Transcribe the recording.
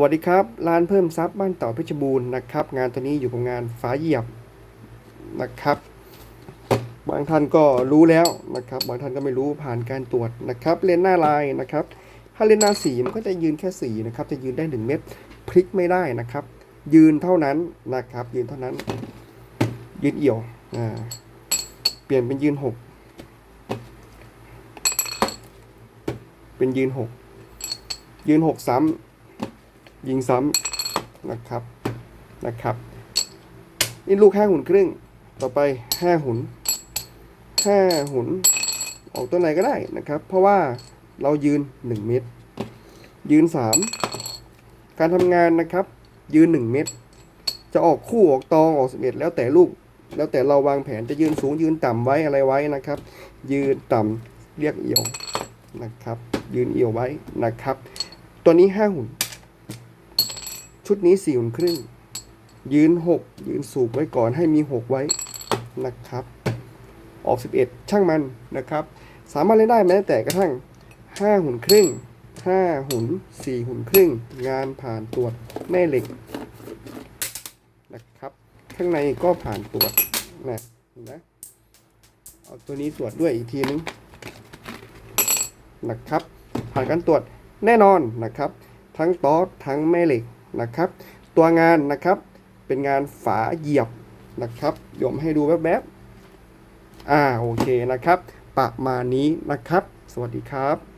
วัสดีครับร้านเพิ่มทรัพย์บ้านเต่อเพชรบูรณ์นะครับ งานตัวนี้อยู่กับงานฝาเหยียบนะครับ บางท่านก็รู้แล้วนะครับ บางท่านก็ไม่รู้ผ่านการตรวจนะครับ เลนหน้าลายนะครับ ถ้าเลนหน้าสีมันก็จะยืนแค่สีนะครับ จะยืนได้หนึ่งเม็ดพลิกไม่ได้นะครับ ยืนเท่านั้นนะครับ ยืนเท่านั้น ยืนเอี่ยวอ่าเปลี่ยนเป็นยืนหกเป็นยืนหกยืนหกซ้ำ ยิงซ้ำนะครับนะครับนี่ลูกห้าหุ่นครึ่ง ต่อไปห้าหุ่นห้าหุ่นออกตัวไหนก็ได้นะครับ เพราะว่าเรายืน 1 เมตร ยืน 3 การทำงานนะครับ ยืน 1 เมตร จะออกคู่ออกตองออก11แล้วแต่ลูก แล้วแต่เราวางแผนจะยืนสูงยืนต่ำไว้อะไรไว้นะครับ ยืนต่ำเรียกเอี่ยวนะครับ ยืนเอี่ยวไว้นะครับ ตัวนี้ 5 หุ่น ชุดนี้สี่หุ่นครึ่ง ยืนหกยืนสูบไว้ก่อนให้มีหกไว้นะครับ ออกสิบเอ็ดช่างมันนะครับ สามารถเล่นได้แม้แต่กระทั่งห้าหุ่นครึ่งห้าหุ่นสี่หุ่นครึ่ง งานผ่านตรวจแม่เหล็กนะครับ ข้างในก็ผ่านตรวจนะเห็นไหมเอาตัวนี้ตรวจด้วยอีกทีนึงนะครับ ผ่านการตรวจแน่นอนนะครับ ทั้งตอสทั้งแม่เหล็ก นะครับ ตัวงานนะครับเป็นงานฝาเหยียบนะครับเดี๋ยวผมให้ดูแป๊บๆอ่าโอเคนะครับ ประมาณนี้นะครับ สวัสดีครับ